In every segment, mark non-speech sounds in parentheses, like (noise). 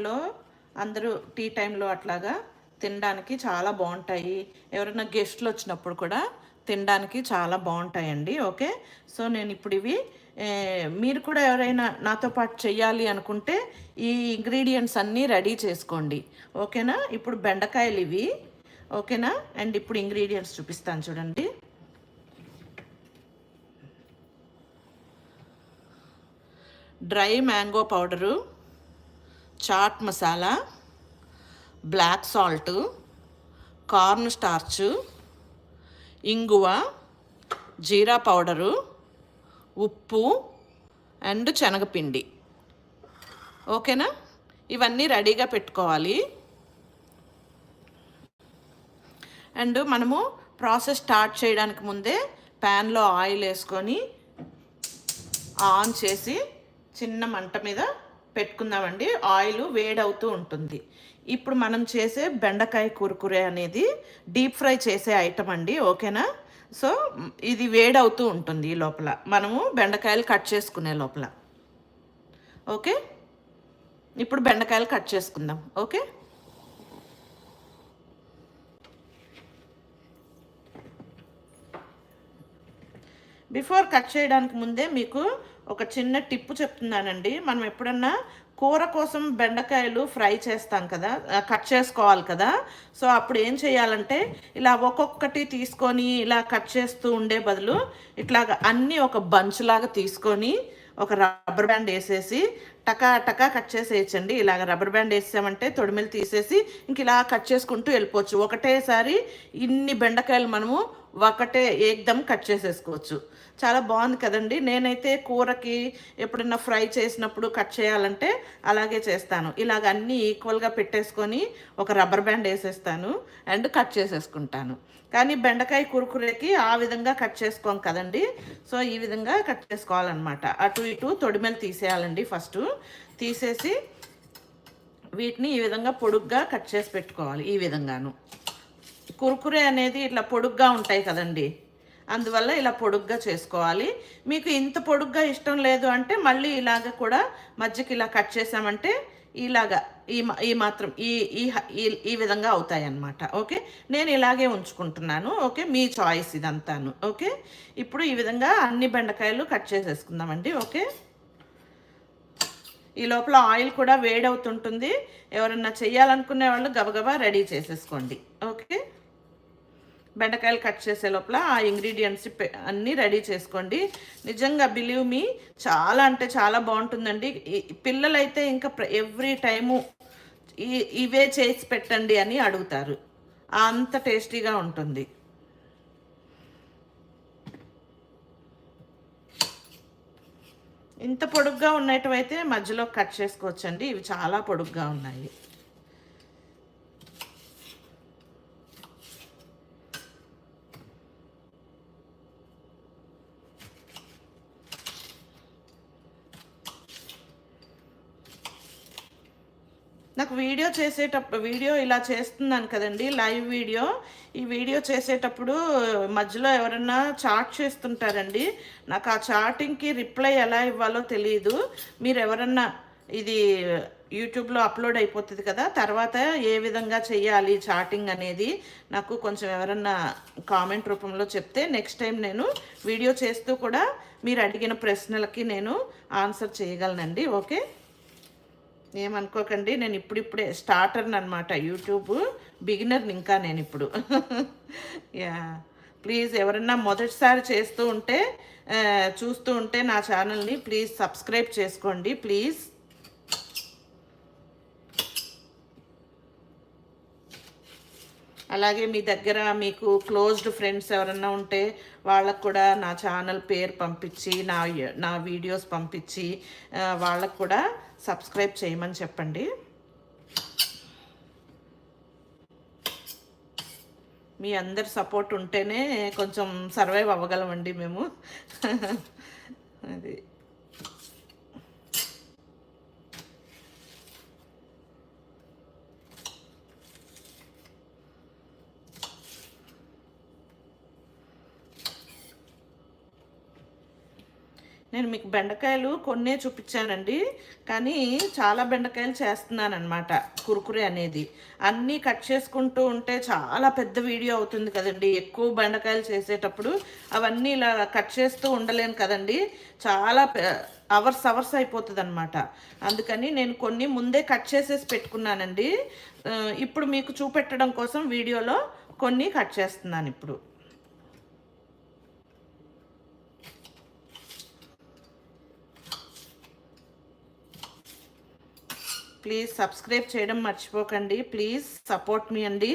టైంలో అందరూ టీ టైంలో అట్లాగా తినడానికి చాలా బాగుంటాయి. ఎవరైనా గెస్ట్లు వచ్చినప్పుడు కూడా తినడానికి చాలా బాగుంటాయండి. ఓకే? సో నేను ఇప్పుడు ఇవి మీరు కూడా ఎవరైనా నాతో పాటు చెయ్యాలి అనుకుంటే ఈ ఇంగ్రీడియంట్స్ అన్నీ రెడీ చేసుకోండి. ఓకేనా? ఇప్పుడు బెండకాయలు ఇవి. ఓకేనా? అండ్ ఇప్పుడు ఇంగ్రీడియంట్స్ చూపిస్తాను చూడండి. Dry mango powder. Chaat masala black salt corn starch ఇంగువ జీరా పౌడరు ఉప్పు అండ్ శనగపిండి. ఓకేనా? ఇవన్నీ రెడీగా పెట్టుకోవాలి. అండ్ మనము ప్రాసెస్ స్టార్ట్ చేయడానికి ముందే ప్యాన్లో ఆయిల్ వేసుకొని ఆన్ చేసి చిన్న మంట మీద పెట్టుకుందామండి ఆయిల్ వేడవుతూ ఉంటుంది. ఇప్పుడు మనం చేసే బెండకాయ కురుకురే అనేది డీప్ ఫ్రై చేసే ఐటమ్ అండి ఓకేనా? సో ఇది వేడవుతూ ఉంటుంది ఈ లోపల. మనము బెండకాయలు కట్ చేసుకునే లోపల. ఓకే? ఇప్పుడు బెండకాయలు కట్ చేసుకుందాం. ఓకే? బిఫోర్ కట్ చేయడానికి ముందే మీకు ఒక చిన్న టిప్పు చెప్తున్నానండి. మనం ఎప్పుడన్నా కూర కోసం బెండకాయలు ఫ్రై చేస్తాం కదా కట్ చేసుకోవాలి కదా. సో అప్పుడు ఏం చేయాలంటే ఇలా ఒక్కొక్కటి తీసుకొని ఇలా కట్ చేస్తూ ఉండే బదులు ఇట్లాగా అన్నీ ఒక బంచ్ లాగా తీసుకొని ఒక రబ్బర్ బ్యాండ్ వేసేసి టకా టకా కట్ చేసేయచ్చండి. ఇలాగ రబ్బర్ బ్యాండ్ వేసామంటే తొడిమెలు తీసేసి ఇంక ఇలా కట్ చేసుకుంటూ వెళ్ళిపోవచ్చు. ఒకటేసారి ఇన్ని బెండకాయలు మనము ఒకటే ఏకదమ్ కట్ చేసేసుకోవచ్చు. చాలా బాగుంది కదండి. నేనైతే కూరకి ఎప్పుడైనా ఫ్రై చేసినప్పుడు కట్ చేయాలంటే అలాగే చేస్తాను. ఇలాగ అన్నీ ఈక్వల్గా పెట్టేసుకొని ఒక రబ్బర్ బ్యాండ్ వేసేస్తాను అండ్ కట్ చేసేసుకుంటాను. కానీ బెండకాయ కురుకురేకి ఆ విధంగా కట్ చేసుకోం కదండి. సో ఈ విధంగా కట్ చేసుకోవాలన్నమాట. అటు ఇటు తొడిమెలు తీసేయాలండి ఫస్ట్. తీసేసి వీటిని ఈ విధంగా పొడుగ్గా కట్ చేసి పెట్టుకోవాలి ఈ విధంగాను. కురుకురే అనేది ఇట్లా పొడుగ్గా ఉంటాయి కదండి. అందువల్ల ఇలా పొడుగ్గా చేసుకోవాలి. మీకు ఇంత పొడుగ్గా ఇష్టం లేదు అంటే మళ్ళీ ఇలాగ కూడా మధ్యకి ఇలా కట్ చేసామంటే ఇలాగా ఈ ఈ మాత్రం ఈ ఈ హ- ఈ- ఈ విధంగా అవుతాయి అన్నమాట ఓకే? నేను ఇలాగే ఉంచుకుంటున్నాను. ఓకే? మీ చాయిస్ ఇదంతాను. ఓకే? ఇప్పుడు ఈ విధంగా అన్ని బెండకాయలు కట్ చేసేసుకుందామండి. ఓకే? ఈ లోపల ఆయిల్ కూడా వేడవుతుంటుంది. ఎవరన్నా చెయ్యాలనుకునే వాళ్ళు గబగబా రెడీ చేసేసుకోండి. ఓకే? బెండకాయలు కట్ చేసే లోపల ఆ ఇంగ్రీడియంట్స్ అన్నీ రెడీ చేసుకోండి. నిజంగా బిలీవ్ మీ చాలా అంటే చాలా బాగుంటుందండి. పిల్లలైతే ఇంకా ఎవ్రీ టైము ఇవే చేసి పెట్టండి అని అడుగుతారు. అంత టేస్టీగా ఉంటుంది. ఇంత పొడుగ్గా ఉన్నట్టువైతే మధ్యలో కట్ చేసుకోవచ్చండి. ఇవి చాలా పొడుగ్గా ఉన్నాయి. నాకు వీడియో చేసేటప్పుడు వీడియో ఇలా చేస్తున్నాను కదండి లైవ్ వీడియో. ఈ వీడియో చేసేటప్పుడు మధ్యలో ఎవరన్నా చాట్ చేస్తుంటారండి. నాకు ఆ చాటింగ్కి రిప్లై ఎలా ఇవ్వాలో తెలియదు మీరు ఎవరన్నా ఇది యూట్యూబ్లో అప్లోడ్ అయిపోతుంది కదా తర్వాత ఏ విధంగా చేయాలి చాటింగ్ అనేది నాకు కొంచెం ఎవరన్నా కామెంట్ రూపంలో చెప్తే నెక్స్ట్ టైం నేను వీడియో చేస్తూ కూడా మీరు అడిగిన ప్రశ్నలకి నేను ఆన్సర్ చేయగలనండి ఓకే? ఏమనుకోకండి నేను ఇప్పుడిప్పుడే స్టార్టర్ని అనమాట యూట్యూబ్ బిగినర్ని ఇంకా నేను ఇప్పుడు (laughs) యా ప్లీజ్ ఎవరన్నా మొదటిసారి చేస్తూ ఉంటే చూస్తూ ఉంటే నా ఛానల్ని ప్లీజ్ సబ్స్క్రైబ్ చేసుకోండి ప్లీజ్. అలాగే మీ దగ్గర మీకు క్లోజ్డ్ ఫ్రెండ్స్ ఎవరన్నా ఉంటే వాళ్ళకు కూడా నా ఛానల్ పేరు పంపించి నా నా వీడియోస్ పంపించి వాళ్ళకు కూడా సబ్స్క్రైబ్ చేయమని చెప్పండి. మీ అందరి సపోర్ట్ ఉంటేనే కొంచెం సర్వైవ్ అవ్వగలమండి మేము. (laughs) అది. నేను మీకు బెండకాయలు కొన్నే చూపించానండి. కానీ చాలా బెండకాయలు చేస్తున్నాను అనమాట కురుకురే అనేది. అన్నీ కట్ చేసుకుంటూ ఉంటే చాలా పెద్ద వీడియో అవుతుంది కదండి. ఎక్కువ బెండకాయలు చేసేటప్పుడు అవన్నీ ఇలా కట్ చేస్తూ ఉండలేను కదండి. చాలా అవర్స్ అవర్స్ అయిపోతుంది అనమాట అందుకని నేను కొన్ని ముందే కట్ చేసేసి పెట్టుకున్నానండి. ఇప్పుడు మీకు చూపెట్టడం కోసం వీడియోలో కొన్ని కట్ చేస్తున్నాను ఇప్పుడు. ప్లీజ్ సబ్స్క్రైబ్ చేయడం మర్చిపోకండి. ప్లీజ్ సపోర్ట్ మీ అండి.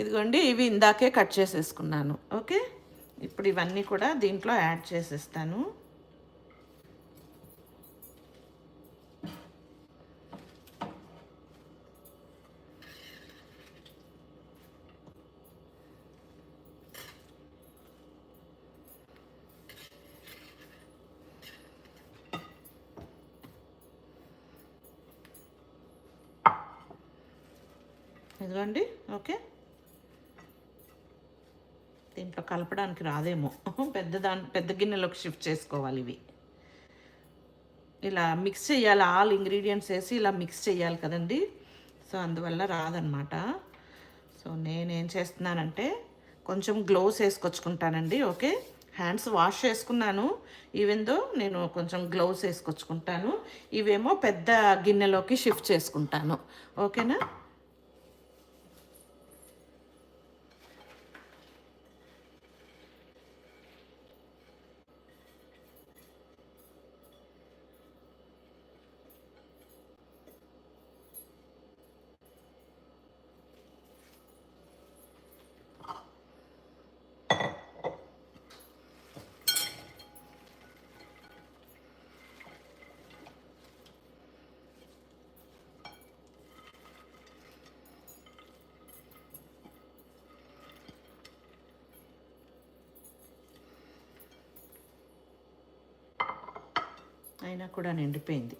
ఇదిగోండి ఇవి ఇందాకే కట్ చేసేసుకున్నాను. ఓకే? ఇప్పుడు ఇవన్నీ కూడా దీంట్లో యాడ్ చేసేస్తాను. ఇదిగోండి ఓకే. దీంట్లో కలపడానికి రాదేమో. పెద్ద దాని పెద్ద గిన్నెలోకి షిఫ్ట్ చేసుకోవాలి ఇవి. ఇలా మిక్స్ చేయాలి ఆల్ ఇంగ్రీడియంట్స్ వేసి ఇలా మిక్స్ చేయాలి కదండి. సో అందువల్ల రాదనమాట సో నేనేం చేస్తున్నానంటే కొంచెం గ్లోవ్స్ వేసుకొచ్చుకుంటానండి ఓకే. హ్యాండ్స్ వాష్ చేసుకున్నాను. ఈవెందో నేను కొంచెం గ్లౌస్ వేసుకొచ్చుకుంటాను. ఇవేమో పెద్ద గిన్నెలోకి షిఫ్ట్ చేసుకుంటాను. ఓకేనా? అయినా కూడా నిండిపోయింది.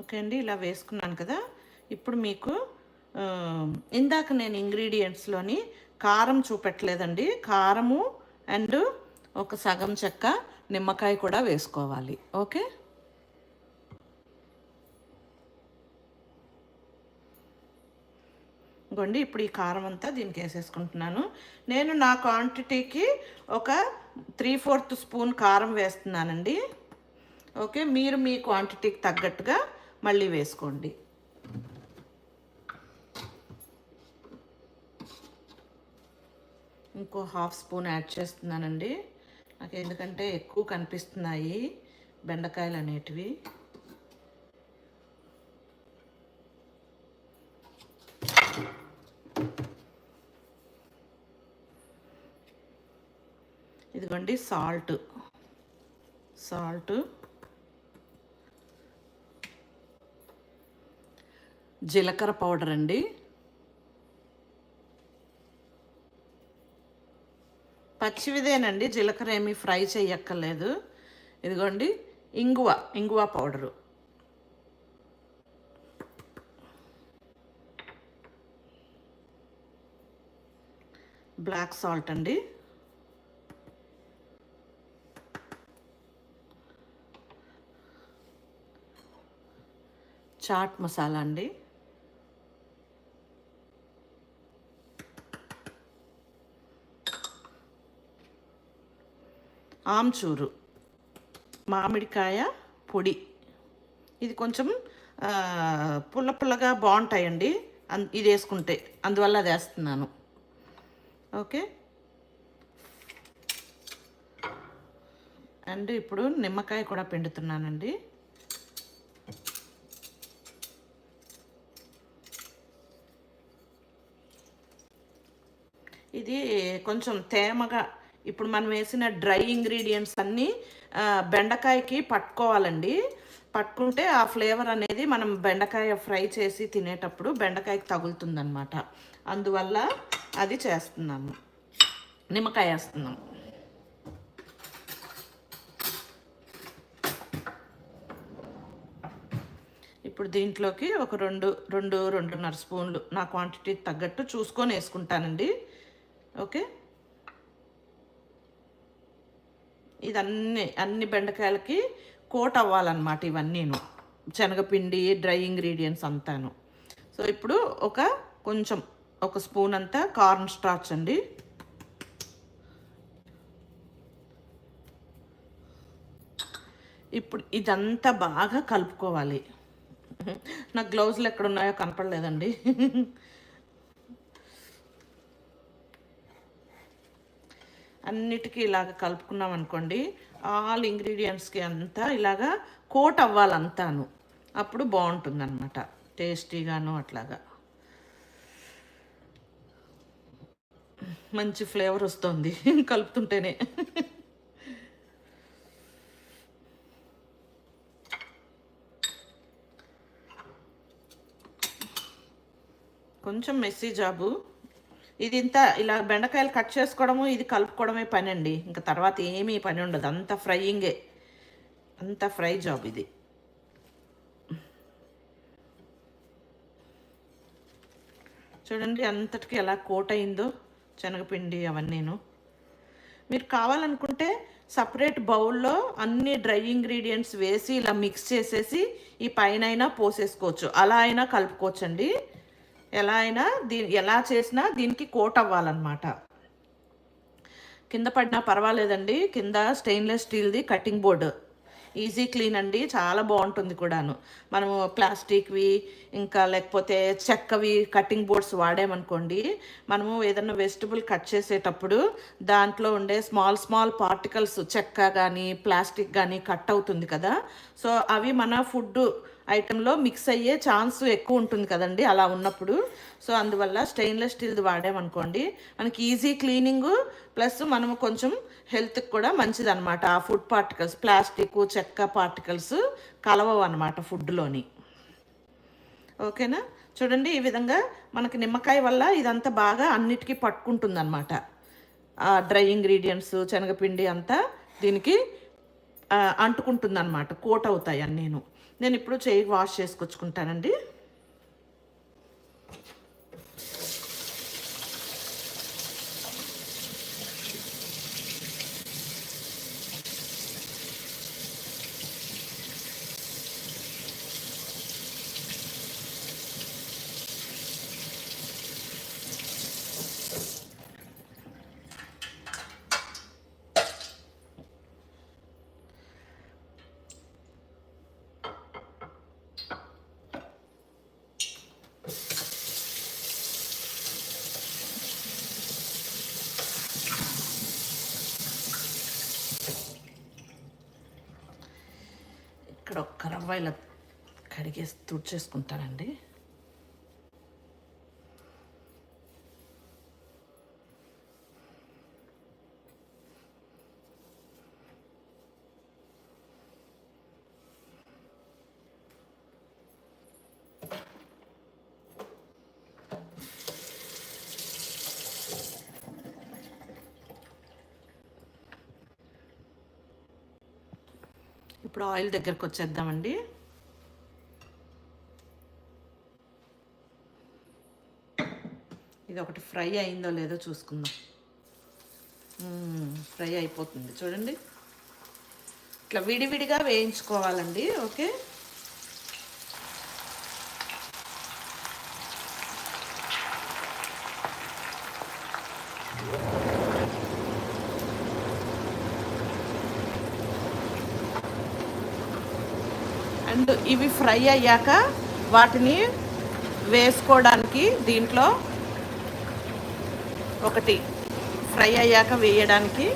ఓకే అండి ఇలా వేసుకున్నాను కదా. ఇప్పుడు మీకు ఇందాక నేను ఇంగ్రీడియంట్స్లోని కారం చూపెట్టలేదండి. కారము అండ్ ఒక సగం చెక్క నిమ్మకాయ కూడా వేసుకోవాలి. ఓకే? ఇంకోండి ఇప్పుడు ఈ కారం అంతా దీనికి వేసేసుకుంటున్నాను. నేను నా క్వాంటిటీకి ఒక త్రీ ఫోర్త్ స్పూన్ కారం వేస్తున్నానండి. ఓకే? మీరు మీ క్వాంటిటీకి తగ్గట్టుగా మళ్ళీ వేసుకోండి. ఇంకో హాఫ్ స్పూన్ యాడ్ చేస్తున్నానండి. నాకు ఎందుకంటే ఎక్కువ కనిపిస్తున్నాయి బెండకాయలు అనేటివి. ఇదిగోండి సాల్ట్. సాల్ట్. జీలకర్ర పౌడర్ అండి. పచ్చివిదేనండి జీలకర్ర ఏమీ ఫ్రై చేయక్కర్లేదు ఇదిగోండి ఇంగువ ఇంగువ పౌడరు. బ్లాక్ సాల్ట్ అండి. చాట్ మసాలా అండి. ఆమ్చూరు మామిడికాయ పొడి. ఇది కొంచెం పుల్ల పుల్లగా బాగుంటాయండి. అన్ ఇది వేసుకుంటే అందువల్ల అది వేస్తున్నాను. ఓకే? అండ్ ఇప్పుడు నిమ్మకాయ కూడా పిండుతున్నానండి. ఇది కొంచెం తేమగా ఇప్పుడు మనం వేసిన డ్రై ఇంగ్రీడియంట్స్ అన్నీ బెండకాయకి పట్టుకోవాలండి. పట్టుకుంటే ఆ ఫ్లేవర్ అనేది మనం బెండకాయ ఫ్రై చేసి తినేటప్పుడు బెండకాయకి తగులుతుందనమాట అందువల్ల అది చేస్తున్నాము నిమ్మకాయ వేస్తున్నాము ఇప్పుడు దీంట్లోకి ఒక రెండు రెండు రెండున్నర స్పూన్లు నా క్వాంటిటీ తగ్గట్టు చూసుకొని వేసుకుంటానండి. ఓకే? ఇదన్నీ అన్ని అన్ని బెండకాయలకి కోట్ అవ్వాలన్నమాట ఇవన్నీను. శనగపిండి డ్రై ఇంగ్రీడియంట్స్ అంతాను. సో ఇప్పుడు ఒక కొంచెం ఒక స్పూన్ అంతా కార్న్ స్టార్చ్ అండి. ఇప్పుడు ఇదంతా బాగా కలుపుకోవాలి. నాకు గ్లౌజులు ఎక్కడ ఉన్నాయో కనపడలేదండి. అన్నిటికీ ఇలాగ కలుపుకున్నాం అనుకోండి ఆల్ ఇంగ్రీడియంట్స్కి అంతా ఇలాగా కోట్ అవ్వాలంతాను. అప్పుడు బాగుంటుంది అనమాట టేస్టీగాను అట్లాగా. మంచి ఫ్లేవర్ వస్తుంది (laughs) కలుపుతుంటేనే. కొంచెం మెస్సీ జాబు. ఇది ఇంత ఇలా బెండకాయలు కట్ చేసుకోవడము ఇది కలుపుకోవడమే పని అండి ఇంకా తర్వాత ఏమీ పని ఉండదు. అంత ఫ్రైయింగే. అంత ఫ్రై జాబ్ ఇది. చూడండి అంతటికి ఎలా కోట్ అయిందో శనగపిండి అవన్నీను. మీరు కావాలనుకుంటే సపరేట్ బౌల్లో అన్ని డ్రై ఇంగ్రీడియంట్స్ వేసి ఇలా మిక్స్ చేసేసి ఈ పైన అయినా పోసేసుకోవచ్చు. అలా అయినా కలుపుకోవచ్చండి. ఎలా అయినా దీ ఎలా చేసినా దీనికి కోట్ అవ్వాలన్నమాట. కింద పడినా పర్వాలేదండి. కింద స్టెయిన్లెస్ స్టీల్ది కటింగ్ బోర్డు. ఈజీ క్లీన్ అండి. చాలా బాగుంటుంది కూడాను. మనము ప్లాస్టిక్వి ఇంకా లేకపోతే చెక్కవి కటింగ్ బోర్డ్స్ వాడామనుకోండి మనము ఏదైనా వెజిటబుల్ కట్ చేసేటప్పుడు దాంట్లో ఉండే స్మాల్ స్మాల్ పార్టికల్స్ చెక్క కానీ ప్లాస్టిక్ కానీ కట్ అవుతుంది కదా. సో అవి మన ఫుడ్ ఐటెంలో మిక్స్ అయ్యే ఛాన్స్ ఎక్కువ ఉంటుంది కదండి అలా ఉన్నప్పుడు. సో అందువల్ల స్టెయిన్లెస్ స్టీల్ది వాడామనుకోండి. మనకి ఈజీ క్లీనింగ్ ప్లస్ మనము కొంచెం హెల్త్కి కూడా మంచిది అనమాట ఆ ఫుడ్ పార్టికల్స్ ప్లాస్టిక్ చెక్క పార్టికల్స్ కలవవు అనమాట ఫుడ్లోని. ఓకేనా? చూడండి ఈ విధంగా మనకి నిమ్మకాయ వల్ల ఇదంతా బాగా అన్నిటికీ పట్టుకుంటుంది అనమాట డ్రై ఇంగ్రీడియంట్స్ శనగపిండి అంతా దీనికి అంటుకుంటుంది అనమాట కోట్ అవుతాయి అన్నీ నేను నేను ఇప్పుడు చేయి వాష్ చేసుకొచ్చుకుంటానండి. ఇలా కడిగేసి తుడిచేసుకుంటానండి ఇప్పుడు ఆయిల్ దగ్గరకు వచ్చేద్దామండి. ఇది ఒకటి ఫ్రై అయిందో లేదో చూసుకుందాం. ఫ్రై అయిపోతుంది. చూడండి. ఇట్లా విడివిడిగా వేయించుకోవాలండి. ఓకే? అండ్ ఇవి ఫ్రై అయ్యాక వాటిని వేసుకోవడానికి దీంట్లో ఒకటి ఫ్రై అయ్యాక వేయడానికి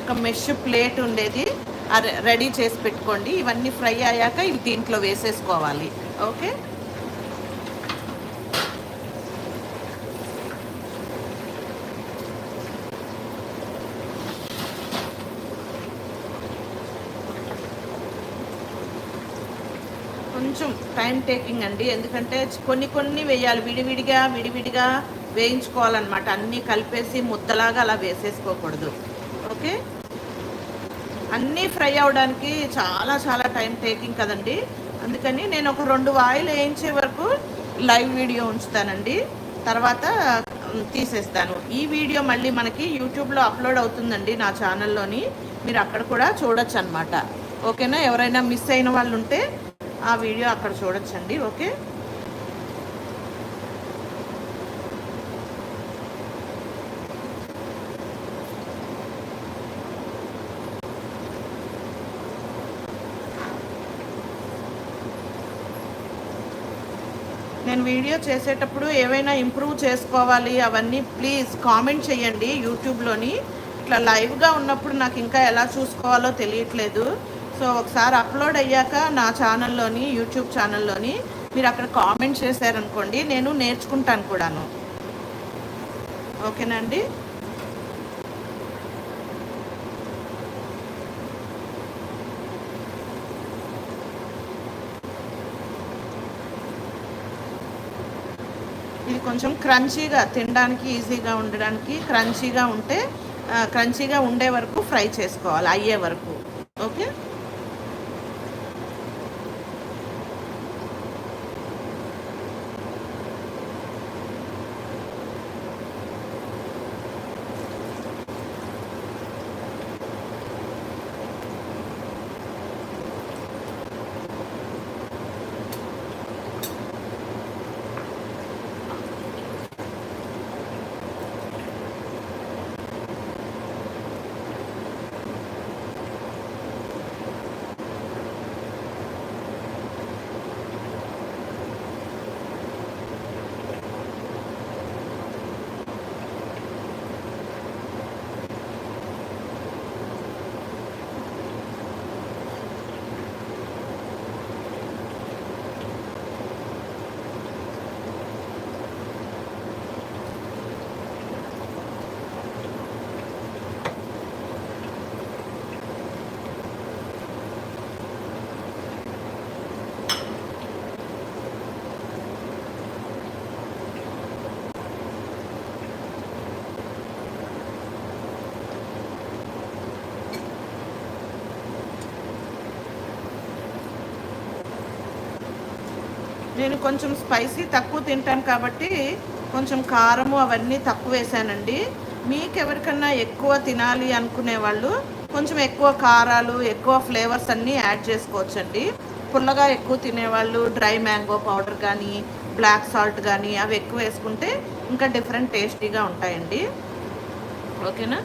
ఒక మెష్ ప్లేట్ ఉండేది. రెడీ చేసి పెట్టుకోండి. ఇవన్నీ ఫ్రై అయ్యాక ఇవి దీంట్లో వేసేసుకోవాలి. ఓకే? కొంచెం టైం టేకింగ్ అండి. ఎందుకంటే కొన్ని కొన్ని వేయాలి. విడివిడిగా విడివిడిగా వేయించుకోవాలన్నమాట. అన్నీ కలిపేసి ముద్దలాగా అలా వేసేసుకోకూడదు. ఓకే? అన్నీ ఫ్రై అవడానికి చాలా చాలా టైం టేకింగ్ కదండి. అందుకని నేను ఒక రెండు వాయిల్ వేయించే వరకు లైవ్ వీడియో ఉంచుతానండి. తర్వాత తీసేస్తాను. ఈ వీడియో మళ్ళీ మనకి యూట్యూబ్లో అప్లోడ్ అవుతుందండి నా ఛానల్లోని. మీరు అక్కడ కూడా చూడొచ్చు అనమాట ఓకేనా? ఎవరైనా మిస్ అయిన వాళ్ళు ఉంటే ఆ వీడియో అక్కడ చూడొచ్చండి ఓకే? నేను వీడియో చేసేటప్పుడు ఏవైనా ఇంప్రూవ్ చేసుకోవాలి అవన్నీ ప్లీజ్ కామెంట్ చేయండి యూట్యూబ్లోని. ఇట్లా లైవ్గా ఉన్నప్పుడు నాకు ఇంకా ఎలా చూసుకోవాలో తెలియట్లేదు. సో ఒకసారి అప్లోడ్ అయ్యాక నా ఛానల్లోని యూట్యూబ్ ఛానల్లోని మీరు అక్కడ కామెంట్ చేశారనుకోండి నేను నేర్చుకుంటాను కూడాను. ఓకేనా అండి ఇది కొంచెం క్రంచీగా తినడానికి ఈజీగా ఉండడానికి క్రంచీగా ఉంటే క్రంచీగా ఉండే వరకు ఫ్రై చేసుకోవాలి అయ్యే వరకు. ఓకే? నేను కొంచెం స్పైసీ తక్కువ తింటాను కాబట్టి కొంచెం కారము అవన్నీ తక్కువ వేసానండి. మీకు ఎవరికన్నా ఎక్కువ తినాలి అనుకునే వాళ్ళు కొంచెం ఎక్కువ కారాలు ఎక్కువ ఫ్లేవర్స్ అన్నీ యాడ్ చేసుకోవచ్చండి. పుల్లగా ఎక్కువ తినేవాళ్ళు డ్రై మ్యాంగో పౌడర్ కానీ బ్లాక్ సాల్ట్ కానీ అవి ఎక్కువ వేసుకుంటే ఇంకా డిఫరెంట్ టేస్టీగా ఉంటాయండి. ఓకేనా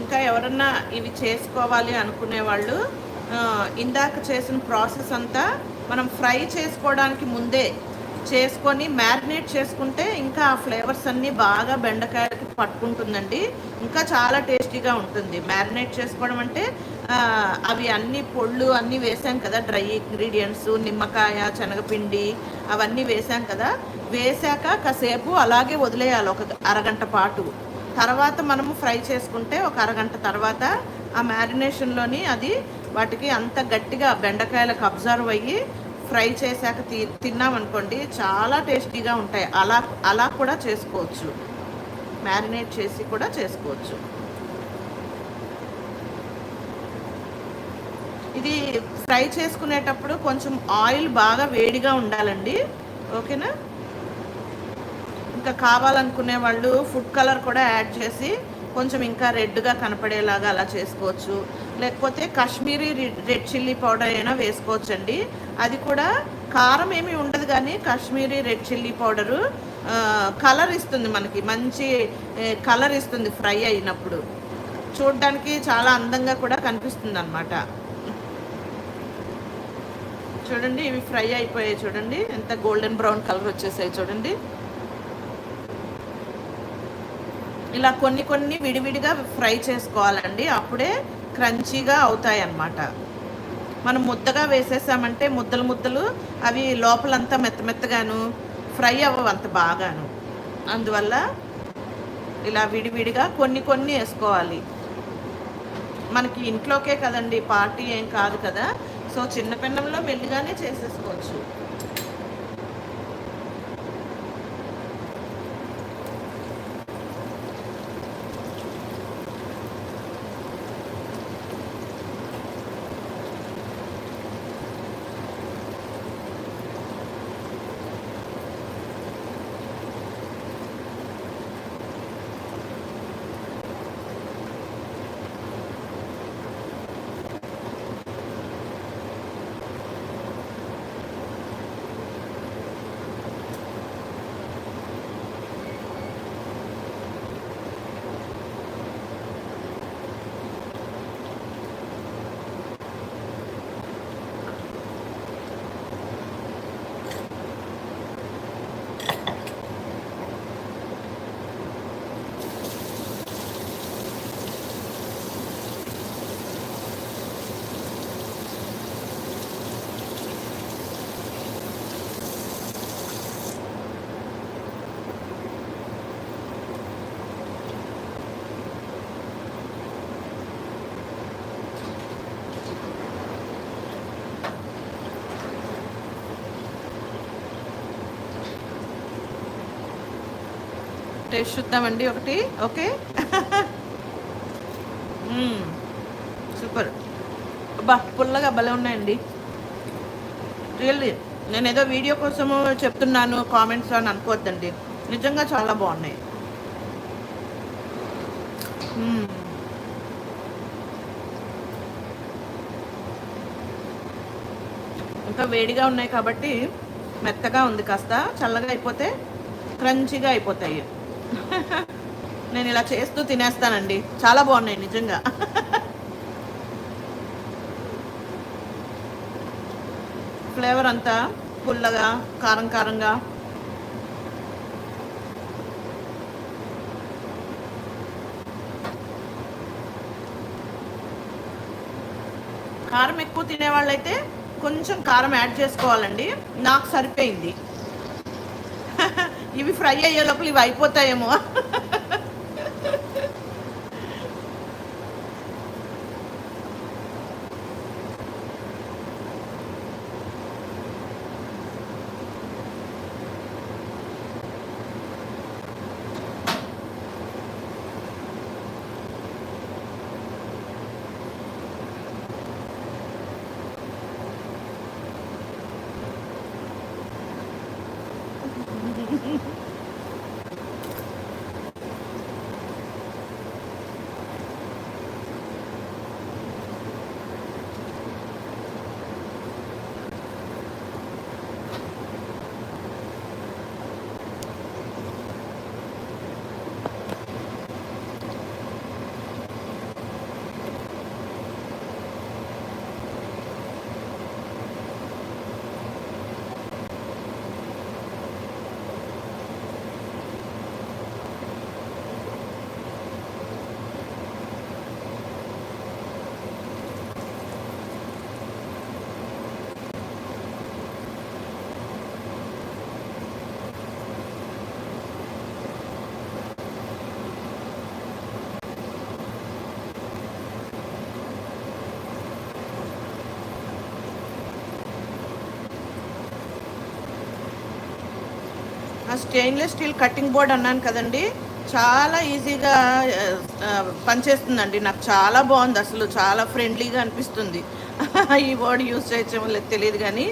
ఇంకా ఎవరన్నా ఇవి చేసుకోవాలి అనుకునే వాళ్ళు ఇందాక చేసిన ప్రాసెస్ అంతా మనం ఫ్రై చేసుకోవడానికి ముందే చేసుకొని మ్యారినేట్ చేసుకుంటే ఇంకా ఆ ఫ్లేవర్స్ అన్నీ బాగా బెండకాయలకి పట్టుకుంటుందండి. ఇంకా చాలా టేస్టీగా ఉంటుంది. మ్యారినేట్ చేసుకోవడం అంటే అవి అన్ని పొళ్ళు అన్నీ వేసాం కదా డ్రై ఇంగ్రీడియంట్స్ నిమ్మకాయ శనగపిండి అవన్నీ వేసాం కదా. వేసాక కాసేపు అలాగే వదిలేయాలి ఒక అరగంట పాటు. తర్వాత మనము ఫ్రై చేసుకుంటే ఒక అరగంట తర్వాత ఆ మ్యారినేషన్లోని అది వాటికి అంత గట్టిగా బెండకాయలకు అబ్జర్వ్ అయ్యి ఫ్రై చేశాక తి తిన్నామనుకోండి చాలా టేస్టీగా ఉంటాయి. అలా అలా కూడా చేసుకోవచ్చు. మ్యారినేట్ చేసి కూడా చేసుకోవచ్చు. ఇది ఫ్రై చేసుకునేటప్పుడు కొంచెం ఆయిల్ బాగా వేడిగా ఉండాలండి. ఓకేనా? ఇంకా కావాలనుకునే వాళ్ళు ఫుడ్ కలర్ కూడా యాడ్ చేసి కొంచెం ఇంకా రెడ్గా కనపడేలాగా అలా చేసుకోవచ్చు. లేకపోతే కాశ్మీరీ రెడ్ చిల్లీ పౌడర్ అయినా వేసుకోవచ్చు అండి అది కూడా కారం ఏమీ ఉండదు కానీ Kashmiri red chilli powder colour ఇస్తుంది మనకి. మంచి కలర్ ఇస్తుంది ఫ్రై అయినప్పుడు. చూడడానికి చాలా అందంగా కూడా కనిపిస్తుంది అనమాట చూడండి ఇవి ఫ్రై అయిపోయాయి చూడండి. ఎంత గోల్డెన్ బ్రౌన్ కలర్ వచ్చేసాయి చూడండి. ఇలా కొన్ని కొన్ని విడివిడిగా ఫ్రై చేసుకోవాలండి. అప్పుడే క్రంచీగా అవుతాయి అన్నమాట మనం ముద్దగా వేసేసామంటే ముద్దలు ముద్దలు అవి లోపలంతా మెత్తమెత్తగాను ఫ్రై అవ్వవు అంత బాగాను. అందువల్ల ఇలా విడివిడిగా కొన్ని కొన్ని వేసుకోవాలి. మనకి ఇంట్లోకే కదండి పార్టీ ఏం కాదు కదా. సో చిన్న పెన్నంలో మెల్లిగానే చేసేసుకోవచ్చు. టేస్ట్ చూద్దామండి ఒకటి ఓకే? సూపర్. బా పుల్లగా భలే ఉన్నాయండి. రియల్లీ నేను ఏదో వీడియో కోసము చెప్తున్నాను కామెంట్స్ అని అనుకోవద్దండి. నిజంగా చాలా బాగున్నాయి. ఇంకా వేడిగా ఉన్నాయి కాబట్టి మెత్తగా ఉంది కాస్త చల్లగా అయిపోతే క్రంచిగా అయిపోతాయి. (laughs) నేను ఇలా చేస్తూ తినేస్తానండి. చాలా బాగున్నాయి నిజంగా. (laughs) ఫ్లేవర్ అంతా పుల్లగా కారం కారంగా. కారం ఎక్కువ తినేవాళ్ళైతే కొంచెం కారం యాడ్ చేసుకోవాలండి. నాకు సరిపోయింది. ఇవి ఫ్రై అయ్యే లోపల ఇవి అయిపోతాయేమో. స్టెయిన్లెస్ స్టీల్ కటింగ్ బోర్డ్ అన్నాను కదండి. చాలా ఈజీగా పనిచేస్తుందండి. నాకు చాలా బాగుంది అసలు. చాలా ఫ్రెండ్లీగా అనిపిస్తుంది. (laughs) ఈ వర్డ్ యూజ్ చేయొచ్చేమో లేదు తెలియదు కానీ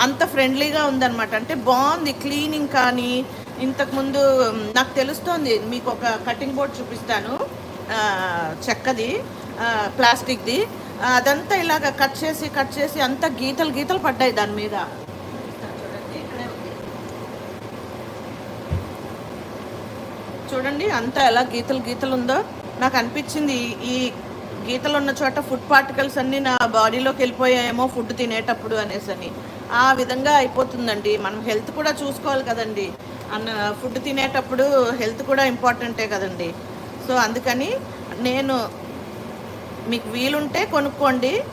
అంత ఫ్రెండ్లీగా ఉందన్నమాట. అంటే బాగుంది. క్లీనింగ్ కానీ ఇంతకుముందు నాకు తెలుస్తోంది. మీకు ఒక కటింగ్ బోర్డ్ చూపిస్తాను. చెక్కది ప్లాస్టిక్ది. అదంతా ఇలాగ కట్ చేసి కట్ చేసి అంతా గీతలు గీతలు పడ్డాయి దాని మీద చూడండి ఇక్కడే ఉంది చూడండి అంతా ఎలా గీతలు గీతలు ఉందో. నాకు అనిపించింది ఈ- గీతలు ఉన్న చోట ఫుడ్ పార్టికల్స్ అన్నీ నా బాడీలోకి వెళ్ళిపోయాయేమో ఫుడ్ తినేటప్పుడు అనేసి అని. ఆ విధంగా అయిపోతుందండి. మనం హెల్త్ కూడా చూసుకోవాలి కదండి. అన్న ఫుడ్ తినేటప్పుడు హెల్త్ కూడా ఇంపార్టెంటే కదండి. సో అందుకని నేను మీకు వీలుంటే కొనుక్కోండి.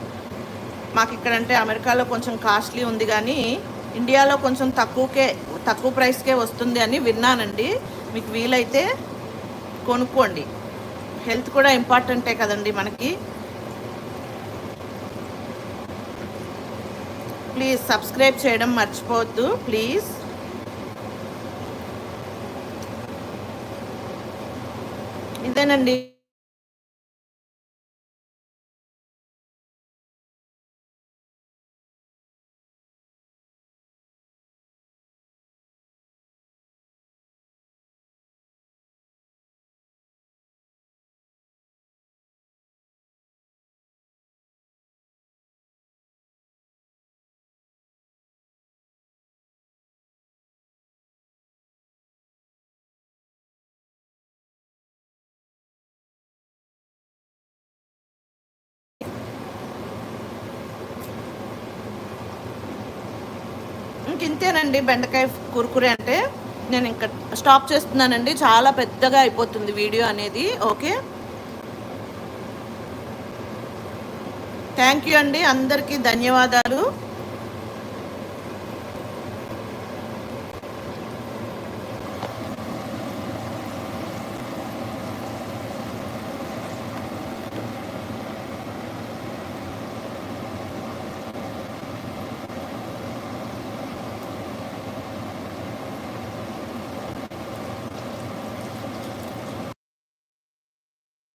మాకు ఇక్కడంటే అమెరికాలో కొంచెం కాస్ట్లీ ఉంది కానీ ఇండియాలో కొంచెం తక్కువకే తక్కువ ప్రైస్కే వస్తుంది అని విన్నానండి. మీకు వీలైతే కొనుక్కోండి. హెల్త్ కూడా ఇంపార్టెంటే కదండి మనకి. ప్లీజ్ సబ్స్క్రైబ్ చేయడం మర్చిపోవద్దు ప్లీజ్. ఇదేనండి ఇంక ఇంతేనండి బెండకాయ కురుకురే అంటే నేను ఇంకా స్టాప్ చేస్తున్నానండి. చాలా పెద్దగా అయిపోతుంది వీడియో అనేది. ఓకే? థ్యాంక్ యూ అండి. అందరికీ ధన్యవాదాలు.